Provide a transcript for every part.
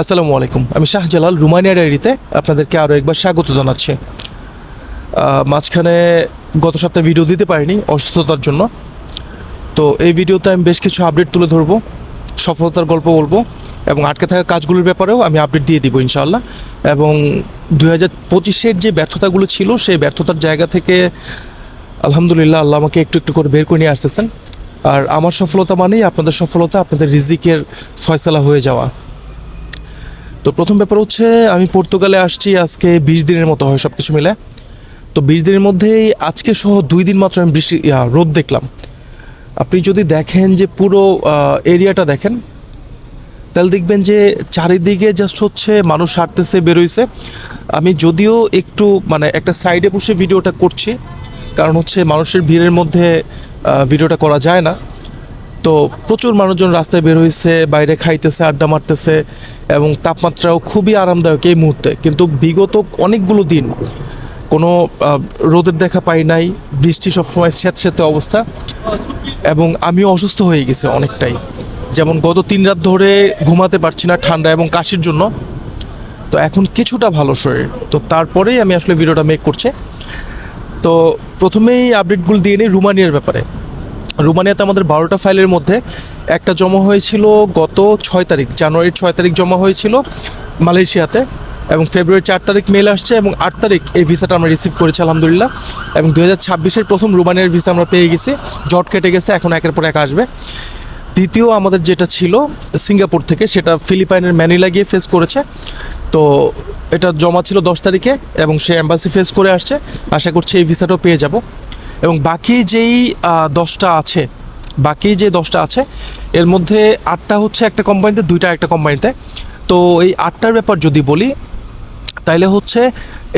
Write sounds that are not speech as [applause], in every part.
আসসালামু আলাইকুম। আমি শাহজালাল রুমানিয়া ডায়েরিতে আপনাদেরকে আরও একবার স্বাগত জানাচ্ছি। মাঝখানে গত সপ্তাহে ভিডিও দিতে পারিনি অসুস্থতার জন্য। তো এই ভিডিওতে আমি বেশ কিছু আপডেট তুলে ধরবো, সফলতার গল্প বলব এবং আটকে থাকা কাজগুলোর ব্যাপারেও আমি আপডেট দিয়ে দিব ইনশাআল্লাহ। এবং দু হাজার পঁচিশের যে ব্যর্থতাগুলো ছিল, সেই ব্যর্থতার জায়গা থেকে আলহামদুলিল্লাহ আল্লাহ আমাকে একটু একটু করে বের করে নিয়ে আসতেছেন। আর আমার সফলতা মানেই আপনাদের সফলতা, আপনাদের রিজিকের ফয়সালা হয়ে যাওয়া। তো প্রথম ব্যাপার হচ্ছে, আমি পর্তুগালে আসছি, আজকে বিশ দিনের মতো হয় সব কিছু মিলে। তো বিশ দিনের মধ্যেই আজকে সহ দুই দিন মাত্র আমি বৃষ্টি রোদ দেখলাম। আপনি যদি দেখেন যে পুরো এরিয়াটা দেখেন, তাহলে দেখবেন যে চারিদিকে জাস্ট হচ্ছে মানুষ হাঁটতেছে, বেরোইছে। আমি যদিও একটু মানে একটা সাইডে বসে ভিডিওটা করছি, কারণ হচ্ছে মানুষের ভিড়ের মধ্যে ভিডিওটা করা যায় না। তো প্রচুর মানুষজন রাস্তায় বের হয়েছে বাইরে খাইতেছে, আড্ডা মারতেছে এবং তাপমাত্রাও খুবই আরামদায়ক এই মুহূর্তে। কিন্তু বিগত অনেকগুলো দিন কোনো রোদের দেখা পাই নাই, বৃষ্টি সবসময় স্যাঁতস্যাঁতে অবস্থা এবং আমিও অসুস্থ হয়ে গেছি অনেকটাই। যেমন গত তিন রাত ধরে ঘুমাতে পারছি না ঠান্ডা এবং কাশির জন্য। তো এখন কিছুটা ভালো শরীর। তো তারপরেই আমি আসলে ভিডিওটা মেক করছি। তো প্রথমেই আপডেটগুলো দিয়ে নিই রুমানিয়ার ব্যাপারে। রুমানিয়াতে আমাদের বারোটা ফাইলের মধ্যে একটা জমা হয়েছিল গত ছয় তারিখ, জানুয়ারির ছয় তারিখ জমা হয়েছিল মালয়েশিয়াতে এবং ফেব্রুয়ারি চার তারিখ মেল আসছে এবং আট তারিখ এই ভিসাটা আমরা রিসিভ করেছি, আলহামদুলিল্লাহ। এবং দু হাজার ছাব্বিশের প্রথম রুমানিয়ার ভিসা আমরা পেয়ে গেছি, জট কেটে গেছে, এখন একের পর এক আসবে। দ্বিতীয় আমাদের যেটা ছিল সিঙ্গাপুর থেকে, সেটা ফিলিপাইনের ম্যানিলা গিয়ে ফেস করেছে। তো এটা জমা ছিল দশ তারিখে এবং সে অ্যাম্বাসি ফেস করে আসছে। আশা করছি এই ভিসাটাও পেয়ে যাব। এবং বাকি যেই দশটা আছে, বাকি যে দশটা আছে, এর মধ্যে আটটা হচ্ছে একটা কোম্পানিতে দুইটা একটা কোম্পানিতে তো। এই আটটার ব্যাপার যদি বলি, তাইলে হচ্ছে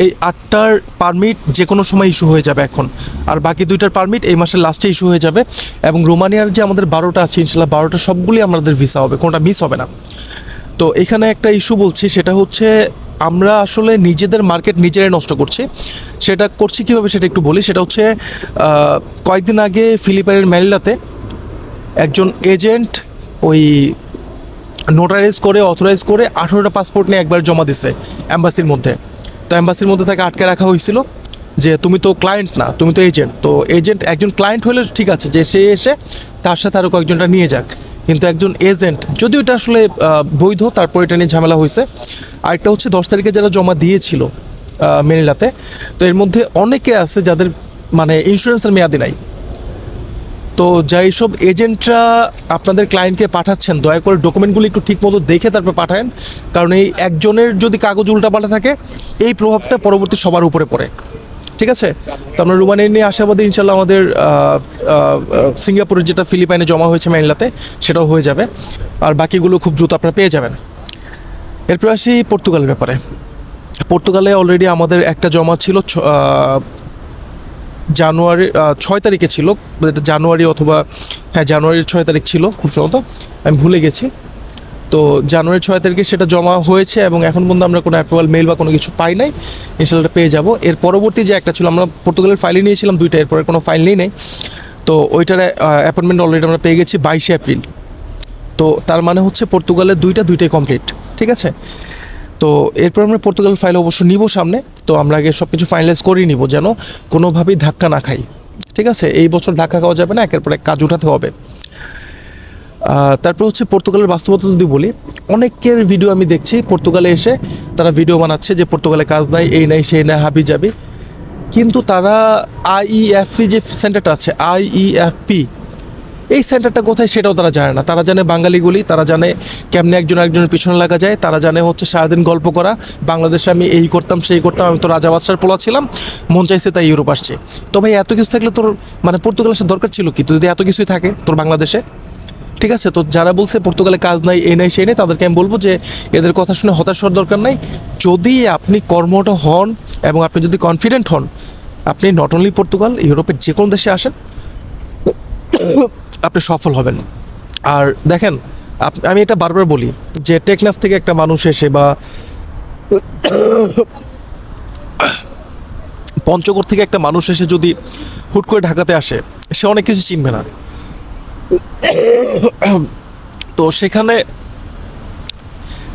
এই আটটার পারমিট যে কোনো সময় ইস্যু হয়ে যাবে এখন। আর বাকি দুইটার পারমিট এই মাসের লাস্টে ইস্যু হয়ে যাবে। এবং রোমানিয়ার যে আমাদের বারোটা আছে, ইনশাল্লাহ বারোটা সবগুলি আমাদের ভিসা হবে, কোনোটা মিস হবে না। তো এখানে একটা ইস্যু বলছি, সেটা হচ্ছে আমরা আসলে নিজেদের মার্কেট নিজেরাই নষ্ট করছি। সেটা করছি কীভাবে সেটা একটু বলি। সেটা হচ্ছে কয়েকদিন আগে ফিলিপাইনের ম্যানিলাতে একজন এজেন্ট ওই নোটারাইজ করে অথরাইজ করে আঠেরোটা পাসপোর্ট নিয়ে একবার জমা দিছে অ্যাম্বাসির মধ্যে। তো অ্যাম্বাসির মধ্যে তাকে আটকে রাখা হয়েছিল যে, তুমি তো ক্লায়েন্ট না, তুমি তো এজেন্ট তো এজেন্ট একজন ক্লায়েন্ট হলে ঠিক আছে, যে সে এসে তার সাথে আরও কয়েকজনটা নিয়ে যাক। কিন্তু একজন এজেন্ট, যদিও এটা আসলে বৈধ, তারপর এটা নিয়ে ঝামেলা হয়েছে। আরেকটা হচ্ছে, দশ তারিখে যারা জমা দিয়েছিল মেনিলাতে তো এর মধ্যে অনেকে আছে যাদের মানে ইন্স্যুরেন্সের মেয়াদি নাই। তো যাই সব এজেন্টরা আপনাদের ক্লায়েন্টকে পাঠাচ্ছেন, দয়া করে ডকুমেন্টগুলি একটু ঠিক মতো দেখে তারপর পাঠান কারণ এই একজনের যদি কাগজ উল্টা উল্টাপাল্টা থাকে, এই প্রভাবটা পরবর্তী সবার উপরে পড়ে। ঠিক আছে? তো আমরা রুমানিয়া নিয়ে আশাবাদী ইনশাল্লাহ আমাদের সিঙ্গাপুরের যেটা ফিলিপাইনে জমা হয়েছে ম্যানিলাতে সেটাও হয়ে যাবে। আর বাকিগুলো খুব দ্রুত আপনারা পেয়ে যাবেন। এরপর আসি পর্তুগালের ব্যাপারে। পর্তুগালে অলরেডি আমাদের একটা জমা ছিল জানুয়ারি ছয় তারিখে ছিল। জানুয়ারি অথবা হ্যাঁ জানুয়ারির ছয় তারিখ ছিল, খুব সম্ভবত। আমি ভুলে গেছি। তো জানুয়ারি ছয় তারিখে সেটা জমা হয়েছে এবং এখন পর্যন্ত আমরা কোনো অ্যাপ্রুভাল মেল বা কোনো কিছু পাই নাই। ইনশাল্লাহ পেয়ে যাব। এর পরবর্তী যে একটা ছিল, আমরা পর্তুগালের ফাইলে নিয়েছিলাম, দুইটা, এরপরে কোনো ফাইল নেই নেই। তো ওইটার অ্যাপয়েন্টমেন্ট অলরেডি আমরা পেয়ে গেছি বাইশে এপ্রিল। তো তার মানে হচ্ছে পর্তুগালের দুইটা, দুইটাই কমপ্লিট ঠিক আছে? তো এরপর আমরা পর্তুগাল ফাইল অবশ্য নিব সামনে। তো আমরা আগে সব কিছু ফাইনালাইজ করেই নিব যেন কোনোভাবেই ধাক্কা না খাই, ঠিক আছে? এই বছর ধাক্কা খাওয়া যাবে না, একের পর এক কাজ উঠাতে হবে। তারপর হচ্ছে পর্তুগালের বাস্তবতা যদি বলি, অনেকের ভিডিও আমি দেখছি, পর্তুগালে এসে তারা ভিডিও বানাচ্ছে যে পর্তুগালে কাজ নাই, এই নাই, সেই নাই, হাবি যাবি। কিন্তু তারা আইইএফপি যে সেন্টারটা আছে আইইএফপি এই সেন্টারটা কোথায় সেটাও তারা জানে না। তারা জানে বাঙালিগুলি তারা জানে কেমনে একজন একজনের পিছনে লাগা যায়, তারা জানে হচ্ছে সারাদিন গল্প করা, বাংলাদেশে আমি এই করতাম, সেই করতাম, আমি তো রাজা বাদশার পোলা ছিলাম, মন চাইছে তাই ইউরোপ আসছে। তো ভাই, এত কিছু থাকলে তোর মানে পর্তুগাল আসার দরকার ছিল কি? তুই যদি এত কিছুই থাকে তোর বাংলাদেশে ঠিক আছে, তো যারা বলছে পর্তুগালে কাজ নাই এ নাই, সেই নেই, তাদেরকে আমি বলব যে এদের কথা শুনে হতাশ হওয়ার দরকার নাই। যদি আপনি কর্মঠ হন এবং আপনি যদি কনফিডেন্ট হন, আপনি নট অনলি পর্তুগাল, ইউরোপের যে কোনো দেশে আসেন, [coughs] আপনি সফল হবেন। আর দেখেন আমি এটা বারবার বলি যে টেকনাফ থেকে একটা মানুষ এসে বা [coughs] পঞ্চগড় থেকে একটা মানুষ এসে যদি হুট করে ঢাকাতে আসে, সে অনেক কিছু চিনবে না। তো সেখানে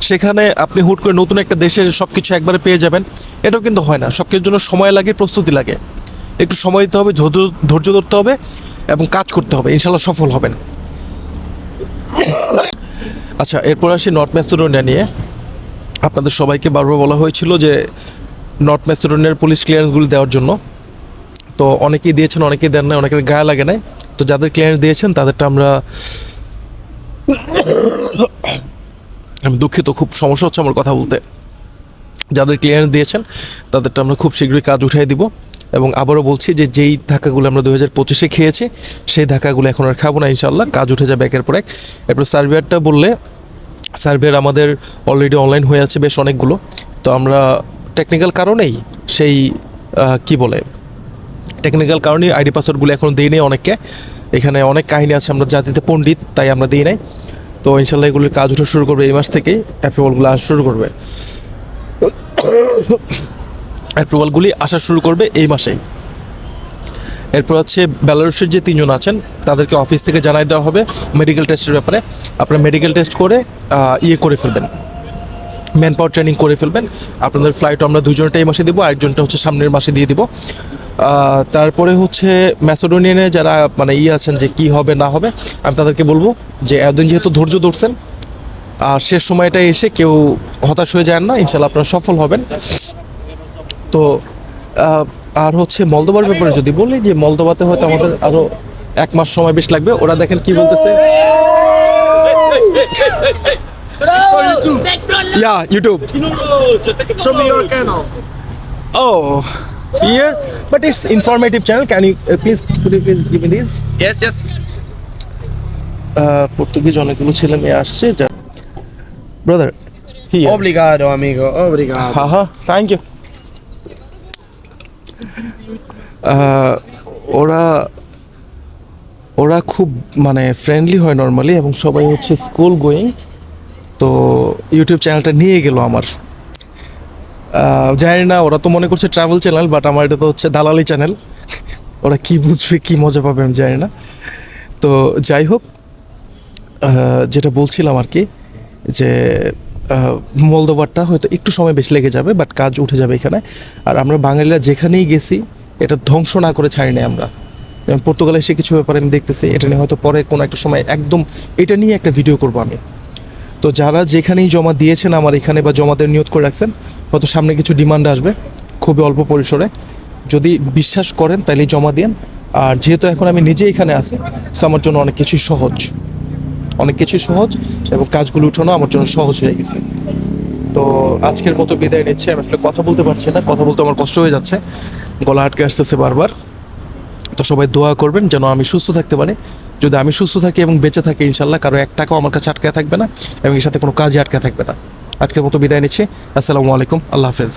সেখানে আপনি হুট করে নতুন একটা দেশে সব কিছু একবারে পেয়ে যাবেন। এটাও কিন্তু হয় না। সব কিছুর জন্য সময় লাগে, প্রস্তুতি লাগে। একটু সময় দিতে হবে, ধৈর্য ধরতে হবে এবং কাজ করতে হবে। ইনশাল্লাহ সফল হবেন। আচ্ছা এরপর আসি নর্থ ম্যাসেডোনিয়া নিয়ে। আপনাদের সবাইকে বারবার বলা হয়েছিল যে নর্থ ম্যাসেডোনিয়ার পুলিশ ক্লিয়ারেন্সগুলি দেওয়ার জন্য। তো অনেকেই দিয়েছেন, অনেকেই দেন নাই, অনেকের গায়ে লাগে নাই। তো যাদের ক্লিয়ারেন্স দিয়েছেন, তাদেরটা আমরা আমি দুঃখিত, খুব সমস্যা হচ্ছে আমার কথা বলতে। যাদের ক্লিয়ারেন্স দিয়েছেন, তাদেরটা আমরা খুব শীঘ্রই কাজ উঠিয়ে দিব। এবং আবারও বলছি যে, যেই ধাক্কাগুলো আমরা দু হাজার পঁচিশে খেয়েছি, সেই ধাক্কাগুলো এখন আর খাব না ইনশাল্লাহ কাজ উঠে যাবে একের পর এক। এরপর সার্ভেয়ারটা বললে, সার্ভেয়ার আমাদের অলরেডি অনলাইন হয়ে আছে বেশ অনেকগুলো। তো আমরা টেকনিক্যাল কারণেই সেই কি বলে টেকনিক্যাল কারণেই আইডি পাসওয়ার্ডগুলো এখন দিই নেই অনেককে। এখানে অনেক কাহিনী আছে, আমরা জাতিতে পণ্ডিত, তাই আমরা দিই নাই। তো ইনশাল্লাহ এগুলোর কাজ ওঠা শুরু করবে এই মাস থেকেই অ্যাপ্রুভালগুলো আসা শুরু করবে। অ্যাপ্রুভালগুলি আসা শুরু করবে এই মাসেই। এরপর হচ্ছে বেলারুসের যে তিনজন আছেন, তাদেরকে অফিস থেকে জানাই দেওয়া হবে মেডিকেল টেস্টের ব্যাপারে। আপনারা মেডিকেল টেস্ট করে ইয়ে করে ফেলবেন। ম্যান পাওয়ার ট্রেনিং করে ফেলবেন। আপনাদের ফ্লাইট আমরা দুজনটা এই মাসে দেবো, আরেকজনটা হচ্ছে সামনের মাসে দিয়ে দিব। তারপরে হচ্ছে ম্যাসোডোনিয়ানে যারা মানে ইয়ে আছেন যে কি হবে না হবে আমি তাদেরকে বলব যে এতদিন যেহেতু ধৈর্য ধরছেন আর শেষ সময়টা এসে কেউ হতাশ হয়ে যায় না ইনশাল্লাহ আপনারা সফল হবেন। তো আর হচ্ছে মলদোবার ব্যাপারে যদি বলি যে মলদোবাতে হয়তো আমাদের আরও এক মাস সময় বেশ লাগবে ওরা দেখেন কি বলতেছে। ইয়া YouTube Show me your channel. Oh, here, but it's informative channel. Can you uh, please could you please give me this? Yes, yes. Uh, Portuguese অনেকগুলো ছেলে মেয়ে আসছে ব্রাদার Obrigado, amigo. Obrigado. হ্যাঁ হ্যাঁ থ্যাংক ইউ ওরা ওরা খুব মানে ফ্রেন্ডলি হয় নর্মালি এবং সবাই হচ্ছে স্কুল গোয়িং তো ইউটিউব চ্যানেলটা নিয়ে গেল আমার জানি না ওরা তো মনে করছে ট্রাভেল চ্যানেল বাট আমার এটা তো হচ্ছে দালালি চ্যানেল ওরা কি বুঝবে কি মজা পাবে আমি জানি না। তো যাই হোক যেটা বলছিলাম আর কি যে আহ, মলদোভারটা হয়তো একটু সময় বেশি লেগে যাবে বাট কাজ উঠে যাবে এখানে। আর আমরা বাঙালিরা যেখানেই গেছি এটা ধ্বংস না করে ছাড়ি আমরা। পর্তুগালে এসে কিছু ব্যাপারে আমি দেখতেছি এটা নিয়ে হয়তো পরে কোনো একটা সময় একদম এটা নিয়ে একটা ভিডিও করব আমি। তো যারা যেখানেই জমা দিয়েছেন আমার এখানে বা জমাদের নিয়োগ করে রাখছেন, হয়তো সামনে কিছু ডিমান্ড আসবে খুবই অল্প পরিসরে। যদি বিশ্বাস করেন তাহলে জমা দিন আর যেহেতু এখন আমি নিজে এখানে আছি সো আমার জন্য অনেক কিছুই সহজ। অনেক কিছুই সহজ এবং কাজগুলো উঠানো আমার জন্য সহজ হয়ে গেছে। তো আজকের মতো বিদায় নিচ্ছে। আমি আসলে কথা বলতে পারছি না। কথা বলতে আমার কষ্ট হয়ে যাচ্ছে। গলা আটকে আসতেছে বারবার। তো সবাই দোয়া করবেন যেন আমি সুস্থ থাকতে পারি। যদি আমি সুস্থ থাকি এবং বেঁচে থাকি ইনশাল্লাহ কারও এক টাকাও আমার কাছে আটকে থাকবে না এবং এর সাথে কোনো কাজই আটকে থাকবে না। আজকের মতো বিদায় নিচ্ছি। আসসালামু আলাইকুম। আল্লাহ হাফেজ।